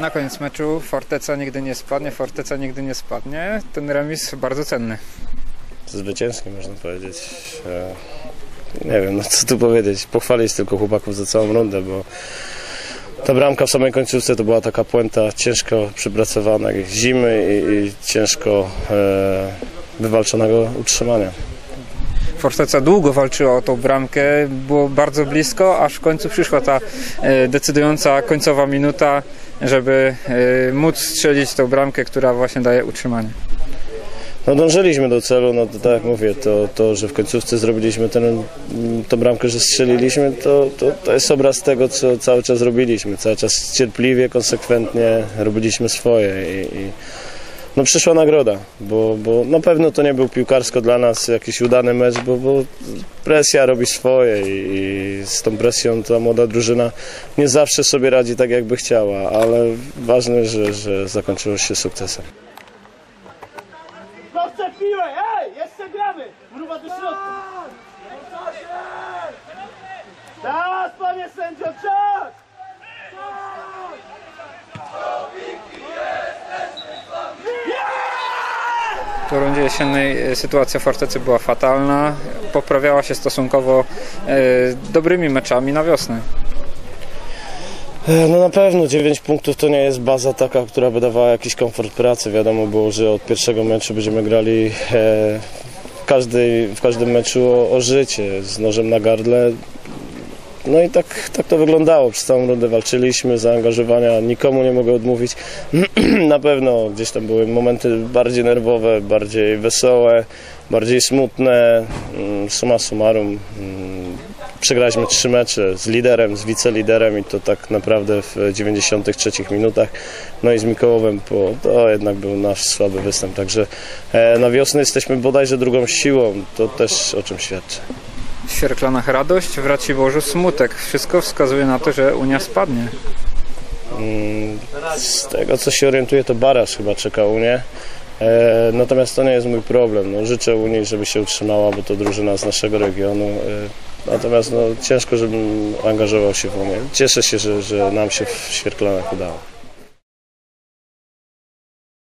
Na koniec meczu Forteca nigdy nie spadnie, Forteca nigdy nie spadnie. Ten remis bardzo cenny. Zwycięski można powiedzieć. E, Nie wiem, no co tu powiedzieć. Pochwalić tylko chłopaków za całą rundę, bo ta bramka w samej końcówce to była taka puenta ciężko przypracowana zimy i, i ciężko e, wywalczonego utrzymania. Forteca długo walczyła o tą bramkę, było bardzo blisko, aż w końcu przyszła ta e, decydująca końcowa minuta, żeby e, móc strzelić tą bramkę, która właśnie daje utrzymanie. No dążyliśmy do celu, no to tak jak mówię, to, to że w końcówce zrobiliśmy ten, tą bramkę, że strzeliliśmy, to, to, to jest obraz tego, co cały czas robiliśmy. Cały czas cierpliwie, konsekwentnie robiliśmy swoje i, i no przyszła nagroda, bo, bo na pewno to nie był piłkarsko dla nas jakiś udany mecz, bo, bo presja robi swoje i, i z tą presją ta młoda drużyna nie zawsze sobie radzi tak, jakby chciała, ale ważne, że, że zakończyło się sukcesem. Dobrze piłę, ej, jeszcze gramy! Mruwa do środka. Czas, panie sędzio, czas! W rundzie jesiennej e, sytuacja Fortecy była fatalna, poprawiała się stosunkowo e, dobrymi meczami na wiosnę. E, No na pewno 9 punktów to nie jest baza taka, która by dawała jakiś komfort pracy. Wiadomo było, że od pierwszego meczu będziemy grali w, każdej, w każdym meczu o, o życie z nożem na gardle. No i tak, tak to wyglądało. Przez całą rundę walczyliśmy, zaangażowania nikomu nie mogę odmówić. na pewno gdzieś tam były momenty bardziej nerwowe, bardziej wesołe, bardziej smutne. Mm, Summa summarum mm, przegraliśmy trzy mecze z liderem, z wiceliderem i to tak naprawdę w 93 minutach. No i z Mikołowem po, to jednak był nasz słaby występ. Także e, na wiosnę jesteśmy bodajże drugą siłą. To też o czym świadczy. W Świerklanach radość, w Raciborzu smutek. Wszystko wskazuje na to, że Unia spadnie. Mm, Z tego co się orientuję, to Barasz chyba czeka Unię. E, Natomiast to nie jest mój problem. No, życzę Unii, żeby się utrzymała, bo to drużyna z naszego regionu. E, Natomiast no, ciężko, żebym angażował się w Unię. Cieszę się, że, że nam się w Świerklanach udało.